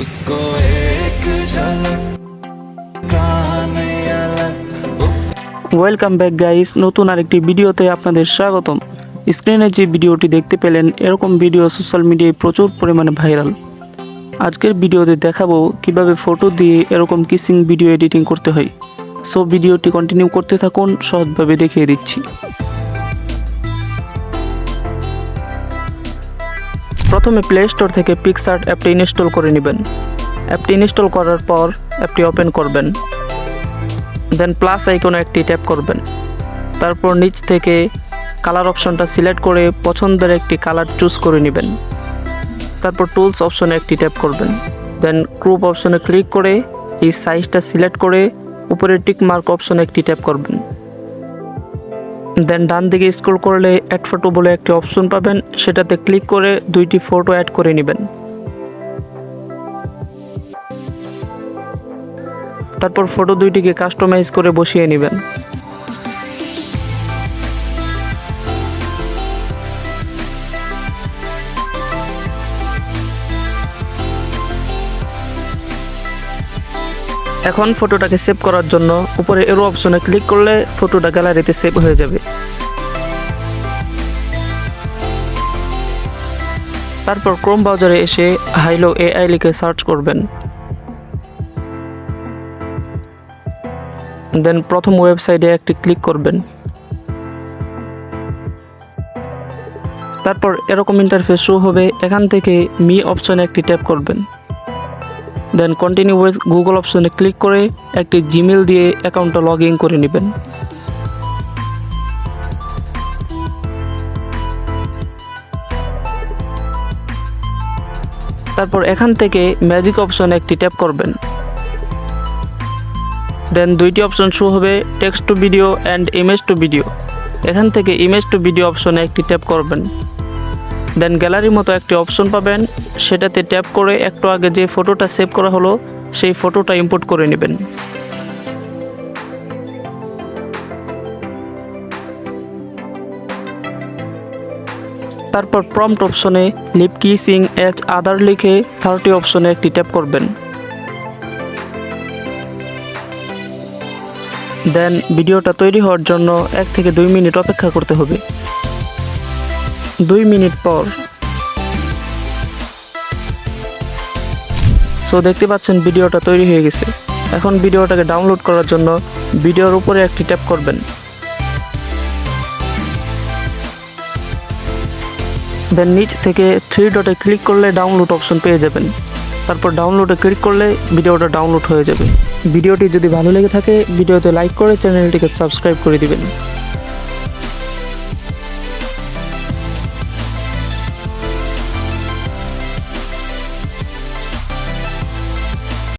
उसको एक झलक गाने अलग उफ ওয়েলকাম ব্যাক গাইস নতুন আরেকটি ভিডিওতে আপনাদের স্বাগতম স্ক্রিনে যে ভিডিওটি দেখতে পেলেন এরকম ভিডিও সোশ্যাল মিডিয়ায় প্রচুর পরিমাণে ভাইরাল আজকের ভিডিওতে দেখাবো কিভাবে ফটো দিয়ে এরকম কিসিং ভিডিও এডিটিং করতে হয় সো ভিডিওটি কন্টিনিউ করতে থাকুন সহজভাবে দেখিয়ে দিচ্ছি প্রথমে প্লে স্টোর থেকে পিকসার্ট অ্যাপটি ইনস্টল করে নেবেন। অ্যাপটি ইনস্টল করার পর অ্যাপটি ওপেন করবেন। দেন প্লাস আইকনে একটি ট্যাপ করবেন। তারপর নিচ থেকে কালার অপশনটা সিলেক্ট করে পছন্দের একটি কালার চুজ করে নেবেন। তারপর টুলস অপশনে একটি ট্যাপ করবেন। দেন গ্রুপ অপশনে ক্লিক করে এই সাইজটা সিলেক্ট করে উপরে টিক মার্ক অপশনে একটি ট্যাপ করবেন। দেন ডান দিকে স্ক্রল করলে অ্যাড ফটো বলে একটি অপশন পাবেন। সেটাতে ক্লিক করে দুইটি ফটো অ্যাড করে নেবেন। তারপর ফটো দুইটিকে কাস্টমাইজ করে বসিয়ে নেবেন। এখন ফটোটাকে সেভ করার জন্য উপরে এরো অপশনে ক্লিক করলে ফটোটা গ্যালারিতে সেভ হয়ে যাবে। তারপর ক্রোম ব্রাউজারে এসে হাইলো এআই লিখে সার্চ করবেন। দেন প্রথম ওয়েবসাইটে একটি ক্লিক করবেন। তারপর এরকম ইন্টারফেস শো হবে, এখান থেকে মি অপশনে একটি ট্যাপ করবেন। দেন কন্টিনিউ উইথ গুগল অপশনে ক্লিক করে একটি জিমেল দিয়ে অ্যাকাউন্টটা লগ ইন করে নেবেন। তারপর এখান থেকে ম্যাজিক অপশন একটি ট্যাপ করবেন। দেন দুইটি অপশন শো হবে text to video and image to video এখান থেকে ইমেজ টু ভিডিও অপশনে একটি ট্যাপ করবেন। দেন গ্যালারির মতো একটি অপশন পাবেন। সেটাতে ট্যাপ করে একটু আগে যে ফটোটা সেভ করা হলো, সেই ফটোটা ইম্পোর্ট করে নেবেন। তারপর প্রম্পট অপশনে লিপ কিসিং এজ আদার লিখে থার্টি অপশনে একটি ট্যাপ করবেন। দেন ভিডিওটা তৈরি হওয়ার জন্য এক থেকে দুই মিনিট অপেক্ষা করতে হবে। দুই মিনিট পর। সো দেখতে পাচ্ছেন ভিডিওটা তৈরি হয়ে গেছে। এখন ভিডিওটাকে ডাউনলোড করার জন্য ভিডিওর উপরে একটি ট্যাপ করবেন। দেন নিচ থেকে থ্রি ডটে ক্লিক করলে ডাউনলোড অপশন পেয়ে যাবেন। তারপর ডাউনলোডে ক্লিক করলে ভিডিওটা ডাউনলোড হয়ে যাবে। ভিডিওটি যদি ভালো লেগে থাকে, ভিডিওতে লাইক করে চ্যানেলটিকে সাবস্ক্রাইব করে দিবেন।